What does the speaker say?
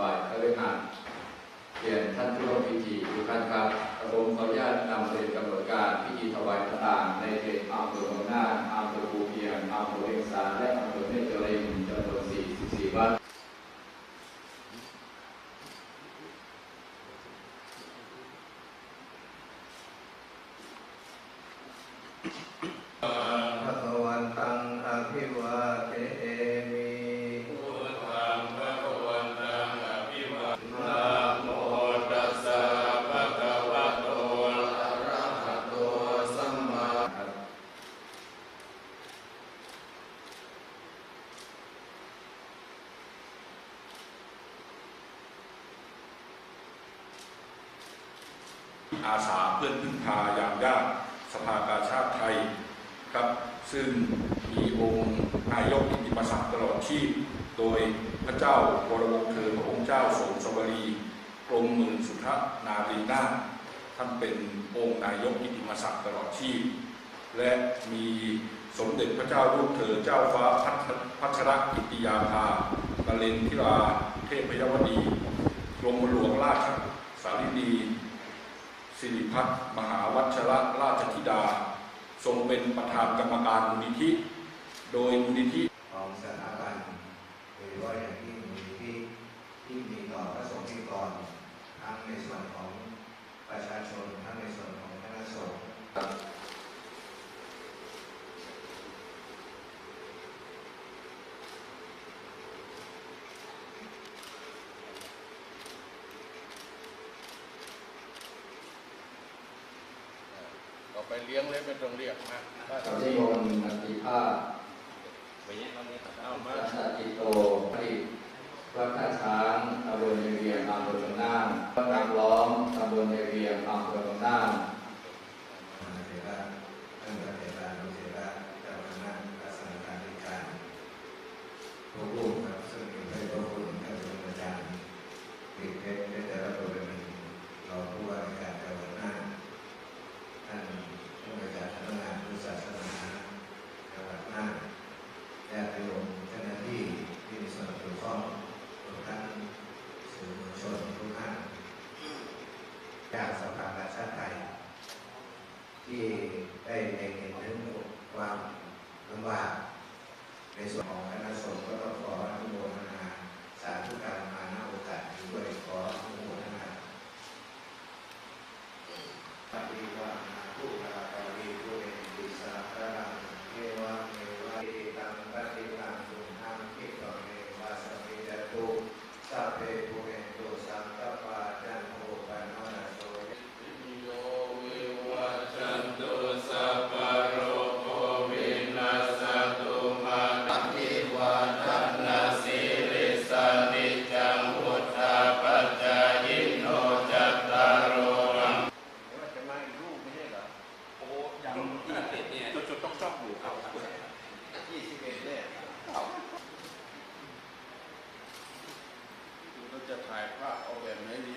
ฝ่ายคฤหัสถ์เรียนท่านผู้ร่วมพิธีทุกท่านครับกระผมขออนุญาตนำเรียนกำหนดการพิธีถวายพระทางในเขตอำเภอเมืองน่าอำเภอภูเพียงอำเภอเวียงสาและอำเภอเมฆเจริญจำนวน44วัด ภะคะวันตังอภิวาเทมิ นะโมตัสสะภะคะวะโต อะระหะโตสัมมา อาสาเพื่อนพึ่งพายามยากสภากาชาติไทยครับ ซึ่งมีองค์นายกอิทธิมศักดิ์ตลอดชีพ โดยพระเจ้าวรวงศ์เธอพระองค์เจ้าสมสวรีกรมหมื่นสุทธนารีนาท่านเป็นองค์นายกอิทธิมศักดิ์ตลอดชีพ และมีสมเด็จพระเจ้าลูกเธอเจ้าฟ้าพัชพัชรกิติยาภาบรเลนทิราเทพยวดีกรมหลวงราชสารินี สิริพัฒน์มหาวัชรราชธิดา ทรงเป็นประธานกรรมการมูลนิธิ โดยมูลนิธิของสถาบันโดยว่าอย่างที่มูลนิธิที่มีต่อพระสงฆ์ที่กรทั้งในส่วนของประชาชนทั้งในส่วนของคณะสงฆ์ ต่อ ไปเลี้ยงเลยไม่ต้องเรียกนะถ้าขอนิมนต์มัตติภาพเอามาพระสัจิโตพระอิฐวัดท่าช้างตำบลในเวียงอำเภอเมืองน่านวัดนางล้อมตำบลในเวียงอำเภอเมืองน่าน มหาเถระท่านพระเถระนุเถระเจ้าคณะรักษาการธิการทุกรูปครับซึ่งมีพระพุทธคุณท่านเป็นอาจารย์ติดเพชรในแต่ละบริเวณเราผู้ว่าราชการจังหวัดน่านท่านผู้บริการสำนักงานพุทธศาสนาจังหวัดน่านญาติโยมเจ้าหน้าที่ที่มีส่วนเกี่ยวข้องรวมทั้งสื่อมวลชนทุกท่านจากสภากาชาติไทย ที่ได้เล็งเห็นถึงความลำบาก ในส่วนของคณะสงฆ์ก็ต้องขออนุโมทนาสาธุการมาณโอกาสนี้ด้วยขออนุโมทนาปฏิวาผู้ลาภาวิผู้เรนติสาคารังเทวะเมวะเอตังปฏิตังสุขังคิปะเมวะสมมิจตุสัพเพภูเรนตุสังกปาจันโทปนรสโส โยวิวัชชันตุสัพพะโรโควินัสสตุมาตังทิวานันนาสิริสานิจังพุทธาปัจจายิโนจัตตารโรรังว่าจะมาอีกรูปไม่ใช่เหรอ โอ้ยังยี่สิบเอ็ดเนี่ยจุดๆต้องชอบอยู่ครับยี่สิบเอ็ดเนี่ยเราจะถ่ายภาพเอาแบบไหนดี